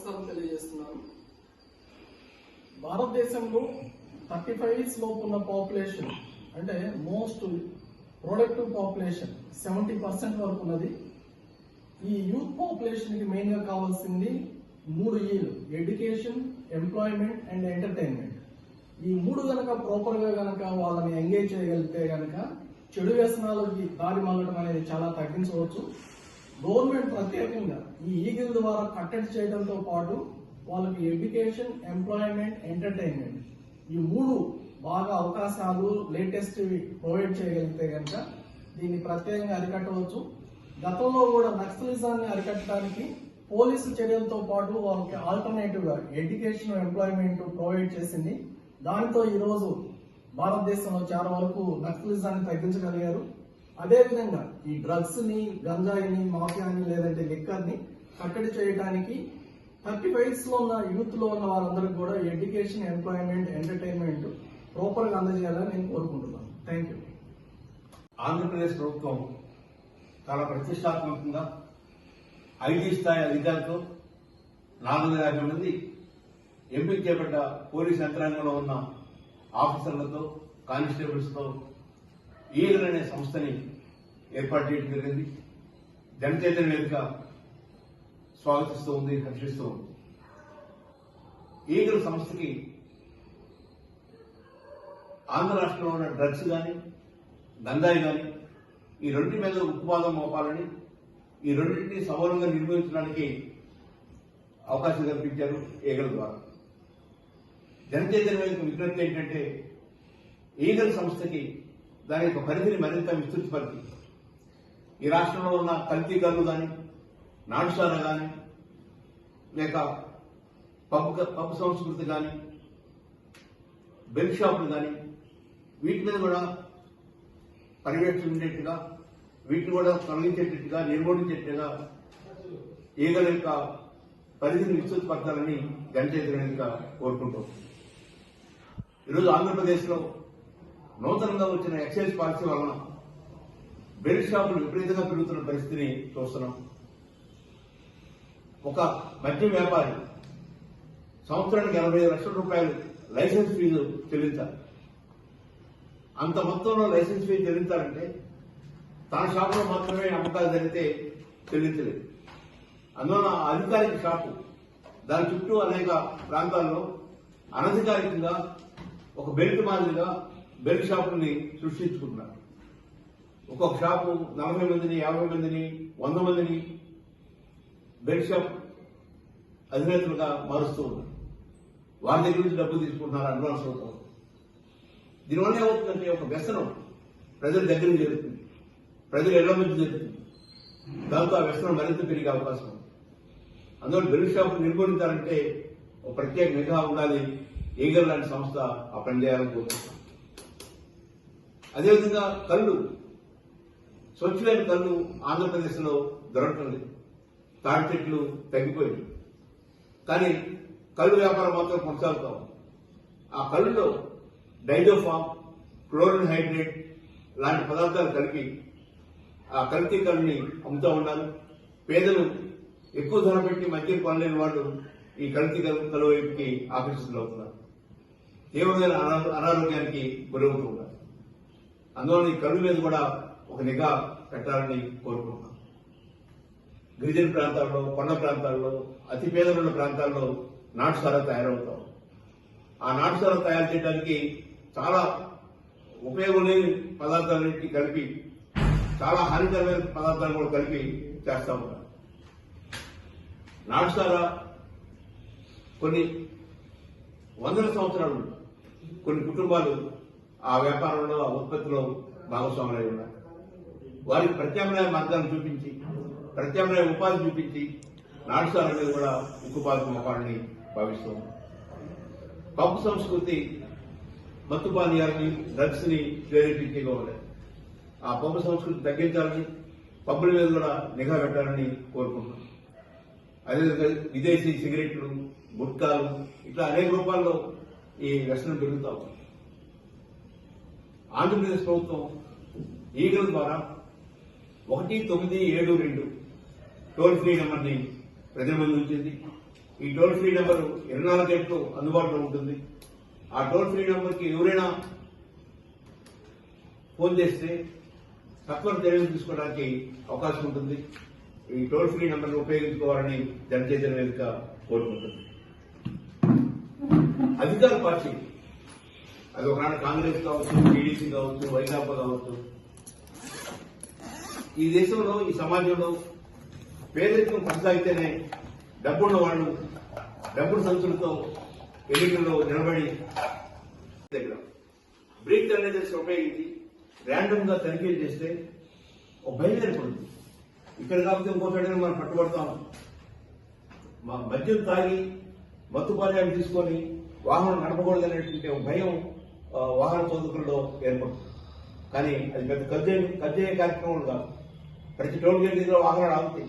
నమస్కారం తెలియజేస్తున్నాను. భారతదేశంలో థర్టీ ఫైవ్ ఇయర్స్ లోపు ఉన్న పాపులేషన్ అంటే most productive population seventy percent వరకు ఉన్నది. ఈ యూత్ పాపులేషన్కి కావాల్సింది మూడు ఈలు ఎడ్యుకేషన్ ఎంప్లాయ్మెంట్ అండ్ ఎంటర్టైన్మెంట్. ఈ మూడు గనక ప్రాపర్గా గనక వాళ్ళని ఎంగేజ్ చేయగలిగితే గనక చెడు వ్యసనాలకి దారి మళ్ళడం అనేది చాలా తగ్గించవచ్చు. గవర్నమెంట్ ప్రత్యేకంగా ఈ ఈగిల్ ద్వారా కట్టడి చేయడంతో పాటు వాళ్ళకి ఎడ్యుకేషన్ ఎంప్లాయ్మెంట్ ఎంటర్టైన్మెంట్ ఈ మూడు బాగా అవకాశాలు లేటెస్ట్ ప్రొవైడ్ చేయగలిగితే కనుక దీన్ని ప్రత్యేకంగా అరికట్టవచ్చు. గతంలో కూడా నక్సలిజాన్ని అరికట్టడానికి పోలీసు చర్యలతో పాటు వాళ్ళకి ఆల్టర్నేటివ్గా ఎడ్యుకేషన్ ఎంప్లాయ్మెంట్ ప్రొవైడ్ చేసింది. దానితో ఈరోజు భారతదేశంలో చాలా వరకు నక్సలిజాన్ని తగ్గించగలిగారు. అదేవిధంగా ఈ డ్రగ్స్ని గంజాయిని మాఫియాని లేదంటే లిక్కర్ని కట్టడి చేయడానికి థర్టీ ఫైవ్స్లో ఉన్న యూత్లో ఉన్న వారందరికీ కూడా ఎడ్యుకేషన్ ఎంప్లాయ్మెంట్ ఎంటర్టైన్మెంట్ ప్రాపర్గా అందజేయాలని నేను కోరుకుంటున్నాను. థ్యాంక్ యూ ఆంధ్రప్రదేశ్ ప్రభుత్వం చాలా ప్రతిష్టాత్మకంగా ఐటీ స్థాయి అధికారులతో నాలుగు వందల యాభై మంది ఎంపిక చేపట్ట పోలీస్ యంత్రాంగంలో ఉన్న ఆఫీసర్లతో కానిస్టేబుల్స్తో ఈగల్ అనే సంస్థని ఏర్పాటు చేయడం జరిగింది. జనచైతన్య వేదిక స్వాగతిస్తూ ఉంది హర్షిస్తూ ఉంది. ఈగల్ సంస్థకి ఆంధ్ర రాష్ట్రంలో ఉన్న డ్రగ్స్ కానీ గంధాయి కానీ ఈ రెండు మీద ఉపవాదం మోపాలని ఈ రెండింటిని సమూలంగా నిర్వహించడానికి అవకాశం కల్పించారు ఈగల ద్వారా. జనచైతన్య వేదిక విజ్ఞప్తి ఏంటంటే ఈగల్ సంస్థకి దాని యొక్క పరిధిని మరింత విస్తృతపరిచి ఈ రాష్ట్రంలో ఉన్న కల్తీగారులు కానీ నాటుసార కానీ లేక పబ్ పబ్ సంస్కృతి కానీ బెల్ షాపులు కానీ వీటి మీద కూడా పర్యవేక్షణ ఉండేట్టుగా వీటిని కూడా తొలగించేటట్టుగా నిర్మూలించేట్టుగా ఈగల యొక్క పరిధిని విస్తృతపరచాలని జనచైతన్యంగా కోరుకుంటూ ఈరోజు ఆంధ్రప్రదేశ్లో నూతనంగా వచ్చిన ఎక్సైజ్ పాలసీ వలన బెల్ట్ షాపులు విపరీతంగా పెరుగుతున్న పరిస్థితిని చూస్తున్నాం. ఒక మద్య వ్యాపారి సంవత్సరానికి ఎనభై లక్షల రూపాయలు లైసెన్స్ ఫీజు చెల్లించాలి. అంత మొత్తంలో లైసెన్స్ ఫీజు చెల్లించాలంటే తన షాపులో మాత్రమే అమ్మకాలు జరిగితే చెల్లించలేదు. అందువల్ల అధికారిక షాపు దాని చుట్టూ అనేక ప్రాంతాల్లో అనధికారికంగా ఒక బెల్ట్ మాదిరిగా బెల్ట్ షాపుల్ని సృష్టించుకుంటున్నారు. ఒక్కొక్క షాపు నలభై మందిని యాభై మందిని వంద మందిని బెల్ట్ షాప్ అధినేతలుగా మారుస్తూ ఉన్నారు. వారి దగ్గర నుంచి డబ్బులు తీసుకుంటున్నారు అడ్వాన్స్ అవుతారు దీనివల్ల ఏమవుతుందంటే ఒక వ్యసనం ప్రజల దగ్గర జరుగుతుంది. ప్రజలు ఎల్ల మధ్య జరుగుతుంది. దాంతో ఆ వ్యసనం మరింత పెరిగే అవకాశం ఉంది. అందువల్ల బెల్ట్ షాపు నిర్మూలించాలంటే ఒక ప్రత్యేక నిఘా ఉండాలి. ఈగల్ లాంటి సంస్థ ఆ పని చేయాలని అదేవిధంగా కళ్ళు స్వచ్ఛమైన కళ్ళు ఆంధ్రప్రదేశ్లో దొరకటం లేదు తాడి చెట్లు తగ్గిపోయింది కానీ కళ్ళు వ్యాపారం మాత్రం కొనసాగుతాం. ఆ కళ్ళులో డైజోఫామ్ క్లోరిన్ హైడ్రేట్ లాంటి పదార్థాలు కలిపి ఆ కల్తీ కళ్ళని అమ్ముతూ ఉన్నారు. పేదలు ఎక్కువ ధర పెట్టి మద్యం పనులేని వాళ్ళు ఈ కల్తీ కలు వైపుకి ఆకర్షితులు అవుతున్నారు తీవ్రమైన అనారోగ్యానికి గురవుతూ అందువల్ల ఈ కళ్ళు మీద కూడా ఒక నిఘా పెట్టాలని కోరుకుంటున్నాం గిరిజన ప్రాంతాల్లో కొండ ప్రాంతాల్లో అతి పేదలున్న ప్రాంతాల్లో నాటుసారా తయారవుతాం. ఆ నాటుసారా తయారు చేయడానికి చాలా ఉపయోగం లేని పదార్థాలన్నింటినీ కలిపి చాలా హానికరమైన పదార్థాలు కూడా కలిపి చేస్తా ఉంటారు నాటుసారా కొన్ని వందల సంవత్సరాలు కొన్ని కుటుంబాలు ఆ వ్యాపారంలో ఆ ఉత్పత్తిలో భాగస్వాములై ఉన్నారు. వారికి ప్రత్యామ్నాయ మార్గాలు చూపించి ప్రత్యామ్నాయ ఉపాధి చూపించి నాటుసార మీద కూడా ఉక్కుపాలు మొక్కాలని భావిస్తూ ఉన్నాం. పప్పు సంస్కృతి మత్తు పానీయాలని డ్రగ్స్ని ప్రేరేపించేగా ఉండేది. ఆ పప్పు సంస్కృతి తగ్గించాలని పబ్బుల మీద కూడా నిఘా పెట్టాలని కోరుకుంటున్నాం అదేవిధంగా విదేశీ సిగరెట్లు గుట్కాలు ఇట్లా అనేక రూపాల్లో ఈ వ్యసనం పెరుగుతా ఉంది ఆంధ్రప్రదేశ్ ప్రభుత్వం ఈగల ద్వారా ఒకటి తొమ్మిది ఏడు రెండు టోల్ ఫ్రీ నెంబర్ని ప్రజల ముందు ఉంచింది. ఈ టోల్ ఫ్రీ నెంబర్ ఇరవై నాలుగు గంటలు అందుబాటులో ఉంటుంది. ఆ టోల్ ఫ్రీ నెంబర్కి ఎవరైనా ఫోన్ చేస్తే తక్కువ చర్యలు తీసుకోవడానికి అవకాశం ఉంటుంది. ఈ టోల్ ఫ్రీ నెంబర్ను ఉపయోగించుకోవాలని జనచైతన్య వేదిక కోరుకుంటుంది. అధికార పార్టీ అది ఒకనాడు కాంగ్రెస్ కావచ్చు టీడీసీ కావచ్చు వైకాపా కావచ్చు. ఈ దేశంలో ఈ సమాజంలో పేదరికం కొనసాగితేనే డబ్బున్న వాళ్ళు డబ్బుల సంచులతో ఎన్నికల్లో నిలబడి దగ్గర. బ్రేక్ మేనేజర్స్ ఉపయోగించి ర్యాండమ్గా తనిఖీలు చేస్తే ఒక భయం ఏర్పడుతుంది. ఇక్కడ కాకపోతే ఇంకో మనం పట్టుబడతాం. మా మద్యం తాగి మత్తు పానీయాలు తీసుకొని వాహనం నడపకూడదనేటువంటి ఒక భయం వాహన చోదకుల్లో ఏర్పడుతుంది. కానీ అది పెద్ద ఖర్చు ఖర్చు అయ్యే కార్యక్రమం కాదు. ప్రతి టోల్ గేట్ దగ్గర వాహనాలు ఆగుతాయి.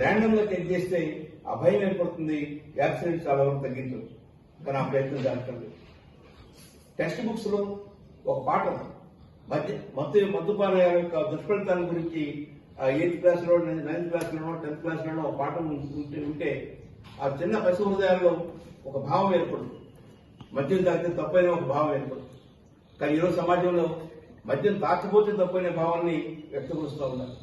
ర్యాండమ్గా చెక్ చేస్తే ఆ భయం ఏర్పడుతుంది యాక్సిడెంట్స్ చాలా వరకు తగ్గించవచ్చు. కానీ ఆ ప్రయత్నం జరగటం లేదు. టెక్స్ట్ బుక్స్లో ఒక పాట మధ్య మత్తు మద్దుపాన యొక్క దుష్ఫలితాల గురించి ఎయిత్ క్లాస్లో నైన్త్ క్లాస్ లోనో టెన్త్ క్లాస్ లోనో ఒక పాఠం ఉంటే ఉంటే ఆ చిన్న పశు హృదయాల్లో ఒక భావం ఏర్పడుతుంది. మద్యం తాగితే తప్పైన ఒక భావం ఏర్పడుతుంది కానీ ఈరోజు సమాజంలో మద్యం తాకపోతే తప్పైన భావాన్ని వ్యక్తపరుస్తూ ఉన్నారు.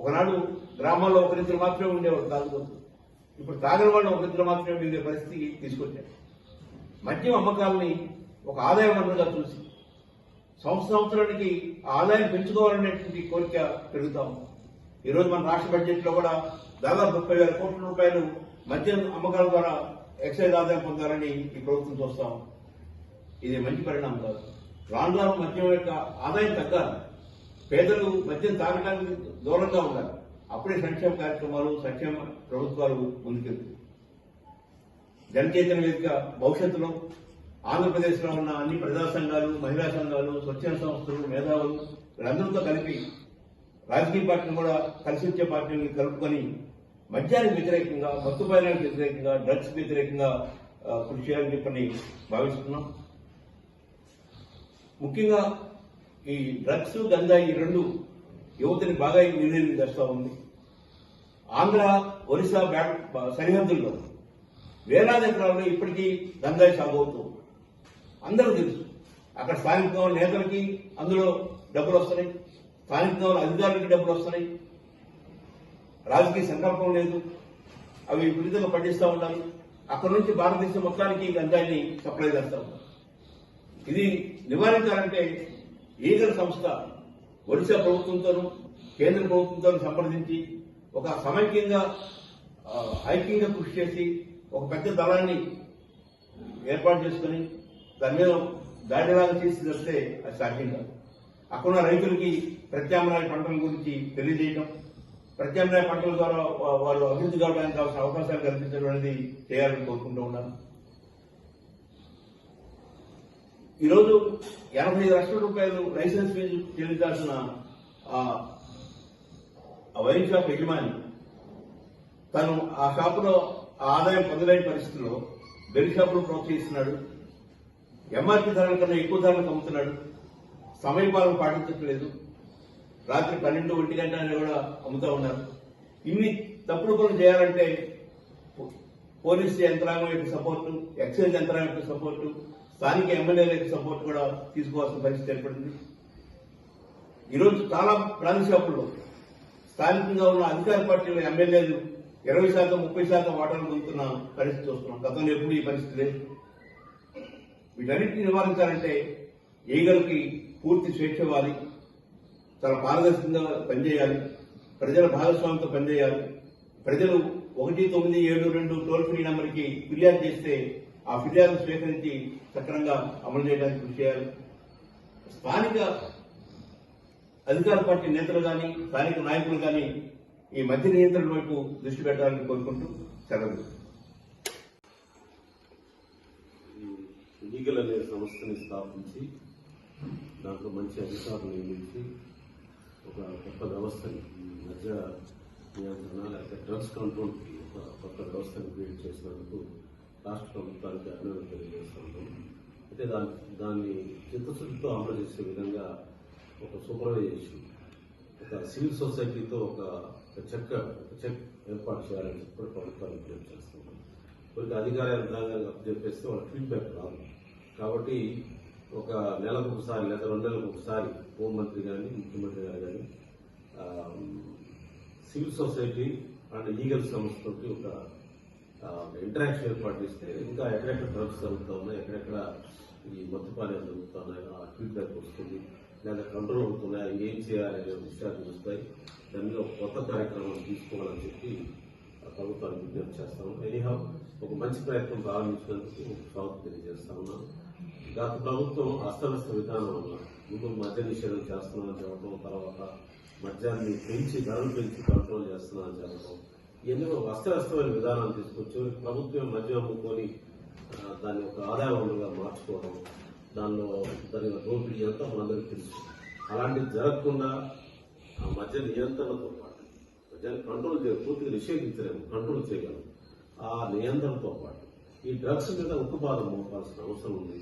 ఒకనాడు గ్రామాల్లో ఒకరిద్దరు మాత్రమే ఉండేవారు తాగుబోతు. ఇప్పుడు తాగిన వాళ్ళు ఒకరిద్దరు మాత్రమే మిగిలే పరిస్థితికి తీసుకొచ్చారు. మద్యం అమ్మకాలని ఒక ఆదాయ వనరుగా చూసి సంవత్సర సంవత్సరానికి ఆదాయం పెంచుకోవాలనేటువంటి కోరిక పెరుగుతా ఉంది. ఈ మన రాష్ట్ర బడ్జెట్లో కూడా దాదాపు ముప్పై వేల కోట్ల రూపాయలు మద్యం అమ్మకాల ద్వారా ఎక్సైజ్ ఆదాయం పొందాలని ఈ ప్రభుత్వం చూస్తాం ఇది మంచి పరిణామం కాదు. రాను రాను మద్యం యొక్క ఆదాయం తగ్గాలి. పేదలు మద్యం తాగడానికి దూరంగా ఉండాలి. అప్పుడే సంక్షేమ కార్యక్రమాలు సంక్షేమ ప్రభుత్వాలు ముందుకెళ్తాయి. జనచైతన్య వేదిక భవిష్యత్తులో ఆంధ్రప్రదేశ్లో ఉన్న అన్ని ప్రజా సంఘాలు మహిళా సంఘాలు స్వచ్ఛంద సంస్థలు మేధావులు వీళ్ళందరితో కలిపి రాజకీయ పార్టీని కూడా కలిసి వచ్చే పార్టీని కలుపుకొని మద్యానికి వ్యతిరేకంగా మత్తు పానీయాలకు వ్యతిరేకంగా డ్రగ్స్ వ్యతిరేకంగా కృషి చేయాలని చెప్పని భావిస్తున్నాం. ముఖ్యంగా ఈ డ్రగ్స్ గంజా ఈ రెండు యువతని బాగా నిర్ణయం చేస్తూ ఉంది. ఆంధ్ర ఒరిస్సా బ్యాక్ సరిహద్దుల్లో వేలాది ఎకరాల్లో ఇప్పటికీ గంజాయి సాగు అవుతుంది అందరూ తెలుసు అక్కడ స్థానికంగా నేతలకి అందులో డబ్బులు వస్తున్నాయి స్థానికంగా అధికారులకి డబ్బులు వస్తున్నాయి రాజకీయ సంకల్పం లేదు. అవి విడుదల పండిస్తూ ఉండాలి. అక్కడి నుంచి భారతదేశం మొత్తానికి ఈ గంజాయిని సప్లై చేస్తూ ఉన్నారు ఇది నివారించాలంటే ఈగల సంస్థ ఒడిశా ప్రభుత్వంతోనూ కేంద్ర ప్రభుత్వంతో సంప్రదించి ఒక సమైక్యంగా ఐక్యంగా కృషి చేసి ఒక పెద్ద దళాన్ని ఏర్పాటు చేసుకుని దాని మీద దాడిలాగా చేసి తెస్తే అది సాధ్యం కాదు. అక్కడ రైతులకి ప్రత్యామ్నాయ పంటల గురించి తెలియజేయడం ప్రత్యామ్నాయ పంటల ద్వారా వాళ్ళు అభివృద్ధి కావడానికి కావాల్సిన అవకాశాలు కల్పించడం అనేది చేయాలని కోరుకుంటూ ఉన్నాను. ఈరోజు ఎనభై ఐదు లక్షల రూపాయలు లైసెన్స్ ఫీజు చెల్లించాల్సిన ఆ, ఆ వైన్ షాప్ యజమాని తను ఆ షాపులో ఆ ఆదాయం పొందలేని పరిస్థితుల్లో బెల్ షాపులు ప్రోత్సహిస్తున్నాడు ఎంఆర్పీ ధరల కన్నా ఎక్కువ ధరలకు అమ్ముతున్నాడు సమయపాలన పాటించట్లేదు. రాత్రి పన్నెండు ఒంటి గంట అని కూడా అమ్ముతా ఉన్నారు. ఇన్ని తప్పుడు పనులు చేయాలంటే పోలీసు పోలీస్ యంత్రాంగం యొక్క సపోర్టు ఎక్సైజ్ యంత్రాంగం యొక్క సపోర్టు స్థానిక ఎమ్మెల్యేల యొక్క సపోర్ట్ కూడా తీసుకోవాల్సిన పరిస్థితి ఏర్పడింది. ఈరోజు చాలా ప్రాంత స్థానికంగా ఉన్న అధికార పార్టీల ఎమ్మెల్యేలు ఇరవై శాతం ముప్పై శాతం ఓటర్లు పొందుతున్న పరిస్థితి చూస్తున్నాం. గతంలో ఎప్పుడు ఈ పరిస్థితి లేదు. వీటన్నిటిని నివారించాలంటే ఈగలకి పూర్తి స్వేచ్ఛ ఇవ్వాలి. చాలా పారదర్శకంగా పనిచేయాలి. ప్రజల భాగస్వామ్యంతో పనిచేయాలి. ప్రజలు ఒకటి తొమ్మిది ఏడు రెండు టోల్ ఫ్రీ నెంబర్కి ఫిర్యాదు చేస్తే ఆ ఫిర్యాదు స్వీకరించి సక్రమంగా అమలు చేయడానికి కృషి చేయాలి. స్థానిక అధికార పార్టీ నేతలు కానీ స్థానిక నాయకులు కానీ ఈ మధ్య నియంత్రణ వైపు దృష్టి పెట్టాలని కోరుకుంటూ సెలవు. లీగల్ అనే సంస్థని స్థాపించి దాంట్లో మంచి అధికారులు నియమించి ఒక కొత్త వ్యవస్థని మధ్య నియంత్రణ లేకపోతే డ్రగ్స్ కంట్రోల్కి ఒక కొత్త వ్యవస్థను క్రియేట్ చేసినందుకు రాష్ట్ర ప్రభుత్వానికి అభినందన తెలియజేస్తున్నాం అయితే దాని దాన్ని చిత్తశుద్ధితో అమలు చేసే విధంగా ఒక సూపర్వైజేషన్ ఒక సివిల్ సొసైటీతో ఒక చెక్క చెక్ చెక్ ఏర్పాటు చేయాలని చెప్పి ప్రభుత్వాన్ని విజ్ఞప్తి చేస్తున్నాం కొద్దిగా అధికార యంత్రాంగానికి చెప్పేస్తే వాళ్ళ ఫీడ్బ్యాక్ రాదు. కాబట్టి ఒక నెలకు ఒకసారి లేదా రెండు నెలలకు ఒకసారి హోంమంత్రి కానీ ముఖ్యమంత్రి గారు కానీ సివిల్ సొసైటీ అండ్ ఈగల్ సంస్థతోటి ఒక ఇంటరాక్షన్ ఏర్పాటు చేస్తే ఇంకా ఎక్కడెక్కడ డ్రగ్స్ జరుగుతూ ఉన్నాయి ఎక్కడెక్కడ ఈ మద్యపానాలు జరుగుతున్నాయి ఆ ఫీడ్బ్యాక్ వస్తుంది లేదా కంట్రోల్ అవుతున్నాయా ఏం చేయాలి అనే విషయాలు తెలుస్తాయి. దానిలో ఒక కొత్త కార్యక్రమం తీసుకోవాలని చెప్పి ప్రభుత్వానికి విజ్ఞప్తి చేస్తాము ఎనీహా ఒక మంచి ప్రయత్నం ప్రారంభించినందుకు స్వాగతం తెలియజేస్తా ఉన్నాను. గత ప్రభుత్వం అస్తవ్యస్త విధానం వల్ల ముందు మద్య నిషేధం చేస్తున్నామని చెప్పడం తర్వాత మద్యాన్ని పెంచి ధరలు పెంచి కంట్రోల్ చేస్తున్నామని చెప్పడం ఇవన్నీ ఒక అస్తవ్యస్తమైన విధానాలు తీసుకొచ్చి ప్రభుత్వం మద్యం అమ్ముకొని దాన్ని ఒక ఆదాయ వనరుగా మార్చుకోవడం దానిలో దాని దోపిడీ అంతా మనందరికీ తెలుసు. అలాంటివి జరగకుండా ఆ మద్య నియంత్రణతో పాటు మద్యాన్ని కంట్రోల్ చేయ పూర్తిగా నిషేధించలేము కంట్రోల్ చేయగలం ఆ నియంత్రణతో పాటు. ఈ డ్రగ్స్ మీద ఉక్కుపాదం మోపాల్సిన అవసరం ఉంది.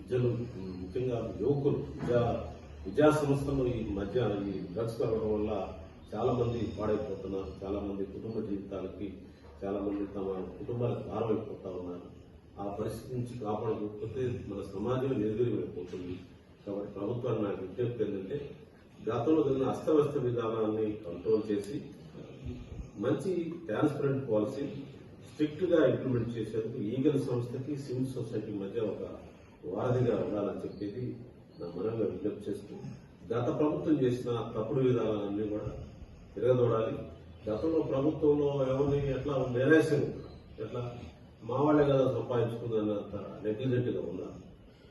విద్యలు ముఖ్యంగా యువకులు విద్యా విద్యా సంస్థలు ఈ మధ్య ఈ డ్రగ్స్ పెరగడం వల్ల చాలా మంది పాడైపోతున్నారు. చాలా మంది కుటుంబ జీవితాలకి చాలా మంది తమ కుటుంబాలకు భారమైపోతా ఉన్నారు. ఆ పరిస్థితి నుంచి కాపాడకపోతే మన సమాజం నిర్వీర్యమైపోతుంది కాబట్టి ప్రభుత్వాన్ని నాకు విజ్ఞప్తి ఏంటంటే గతంలో జరిగిన అస్తవ్యస్త విధానాన్ని కంట్రోల్ చేసి మంచి ట్రాన్స్పరెంట్ పాలసీ స్ట్రిక్ట్గా ఇంప్లిమెంట్ చేసేందుకు ఈగల్ సంస్థకి సివిల్ సొసైటీ మధ్య ఒక వారధిగా ఉండాలని చెప్పేది నా మనగా విజ్ఞప్తి చేస్తూ గత ప్రభుత్వం చేసిన తప్పుడు విధానాలన్నీ కూడా తిరగదోడాలి. గతంలో ప్రభుత్వంలో ఎవరిని ఎట్లా మేనేసింగ్ ఎట్లా మా వాళ్ళే కదా సంపాదించుకుందన్నంత నెగ్లిజెంట్గా ఉన్నారు.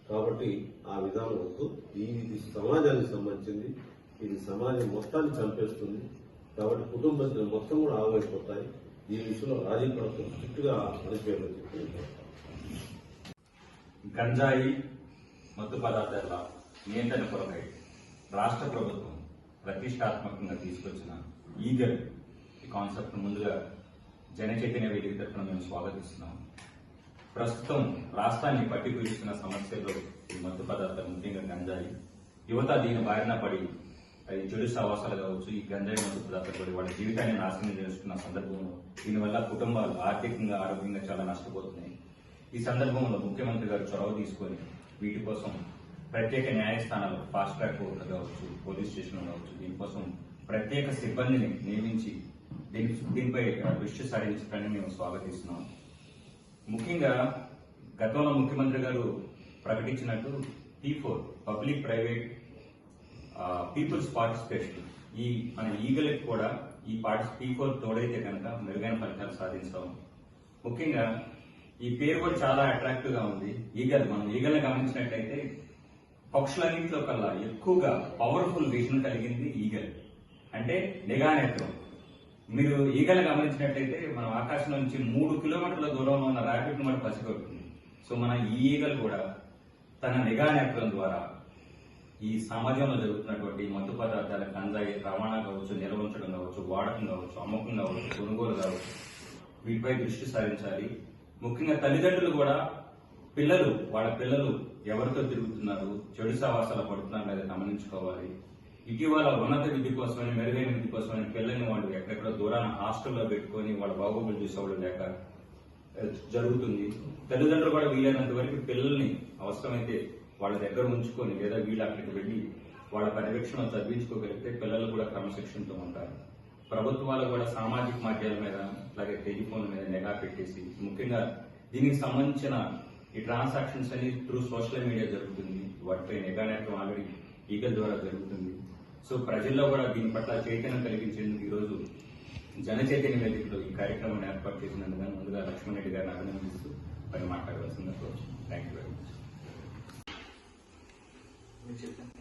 కాబట్టి ఆ విధానం వద్దు. ఇది సమాజానికి సంబంధించింది. ఇది సమాజం మొత్తాన్ని చంపేస్తుంది. కాబట్టి కుటుంబ మొత్తం కూడా ఆగైపోతాయి ఈ విషయంలో రాజీ పడతాం స్ట్రిక్ట్గా గా చెప్పి గంజాయి మత్తు పదార్థాల నియంత్రణ కొరకై రాష్ట్ర ప్రభుత్వం ప్రతిష్టాత్మకంగా తీసుకొచ్చిన ఈగర్ ఈ కాన్సెప్ట్ ముందుగా జన చైతన్య వేదిక తరఫున మేము స్వాగతిస్తున్నాం. ప్రస్తుతం రాష్ట్రాన్ని పట్టి పీడిస్తున్న సమస్యల్లో ఈ మత్తు పదార్థాలు ముఖ్యంగా గంజాయి. యువత దీని బారిన పడి అది చెడు సవాసాలు కావచ్చు ఈ గంజాయి మత్తు పదార్థాలు పడి వాళ్ళ జీవితాన్ని నాశనం చేసుకున్న సందర్భంలో దీనివల్ల కుటుంబాలు ఆర్థికంగా ఆరోగ్యంగా చాలా నష్టపోతున్నాయి. ఈ సందర్భంలో ముఖ్యమంత్రి గారు చొరవ తీసుకొని వీటి కోసం ప్రత్యేక న్యాయస్థానాలు ఫాస్ట్ ట్రాక్ కోర్టు కావచ్చు పోలీస్ స్టేషన్లు కావచ్చు దీనికోసం ప్రత్యేక సిబ్బందిని నియమించి దీని దీనిపై దృష్టి సారించడాన్ని మేము స్వాగతిస్తున్నాం. ముఖ్యంగా గతంలో ముఖ్యమంత్రి గారు ప్రకటించినట్టు P four public private people's participation ఈ మన ఈగలకు కూడా ఈ పార్టి పీ ఫోర్ తోడైతే కనుక మెరుగైన ఫలితాలు సాధిస్తాం ముఖ్యంగా ఈ పేరు కూడా చాలా అట్రాక్టివ్గా ఉంది. ఈగల్ మనం ఈగల్ని గమనించినట్లయితే పక్షులన్నింటిలో కల్లా ఎక్కువగా పవర్ఫుల్ విజన్ కలిగింది ఈగల్. అంటే నిఘా నేత్రం. మీరు ఈగలు గమనించినట్లయితే మనం ఆకాశం నుంచి మూడు కిలోమీటర్ల దూరంలో ఉన్న ర్యాపిడ్ మనం పసిగొడుతుంది సో మన ఈ ఈగలు కూడా తన నిఘా నేత్రం ద్వారా ఈ సమాజంలో జరుగుతున్నటువంటి మత్తు పదార్థాల గంజాయి రవాణా కావచ్చు నిర్వహించడం కావచ్చు వాడకం కావచ్చు అమ్మకం కావచ్చు కొనుగోలు కావచ్చు వీటిపై దృష్టి సారించాలి. ముఖ్యంగా తల్లిదండ్రులు కూడా పిల్లలు వాళ్ళ పిల్లలు ఎవరితో తిరుగుతున్నారు? చెడు సవాసాలు పడుతున్నారు లేదా గమనించుకోవాలి. ఇటీవల ఉన్నత విద్య కోసమని మెరుగైన విద్య కోసమని పిల్లల్ని వాళ్ళు ఎక్కడెక్కడ దూరాన హాస్టల్లో పెట్టుకొని వాళ్ళ బాగోగులు చూసేవాళ్ళు లేక జరుగుతుంది. తల్లిదండ్రులు కూడా వీలైనంత వరకు పిల్లల్ని అవసరమైతే వాళ్ళ దగ్గర ఉంచుకొని లేదా వీళ్ళు అక్కడికి వెళ్ళి వాళ్ళ పర్యవేక్షణ చదివించుకోగలిగితే పిల్లలు కూడా క్రమశిక్షణతో ఉంటారు. ప్రభుత్వాలు కూడా సామాజిక మాధ్యాల మీద అలాగే టెలిఫోన్ మీద నిఘా పెట్టేసి ముఖ్యంగా దీనికి సంబంధించిన ఈ ట్రాన్సాక్షన్స్ అన్ని త్రూ సోషల్ మీడియా జరుగుతుంది. వాటిపై నిఘా నెట్వర్క్ ఆల్రెడీ ఈగల్ ద్వారా జరుగుతుంది. సో ప్రజల్లో కూడా దీని పట్ల చైతన్యం కలిగించేందుకు ఈరోజు జన చైతన్య వేదికలో ఈ కార్యక్రమాన్ని ఏర్పాటు చేసినందుకు ముందుగా లక్ష్మణ్ రెడ్డి గారిని అభినందిస్తూ మరి మాట్లాడవలసిందిగా థ్యాంక్ యూ వెరీ మచ్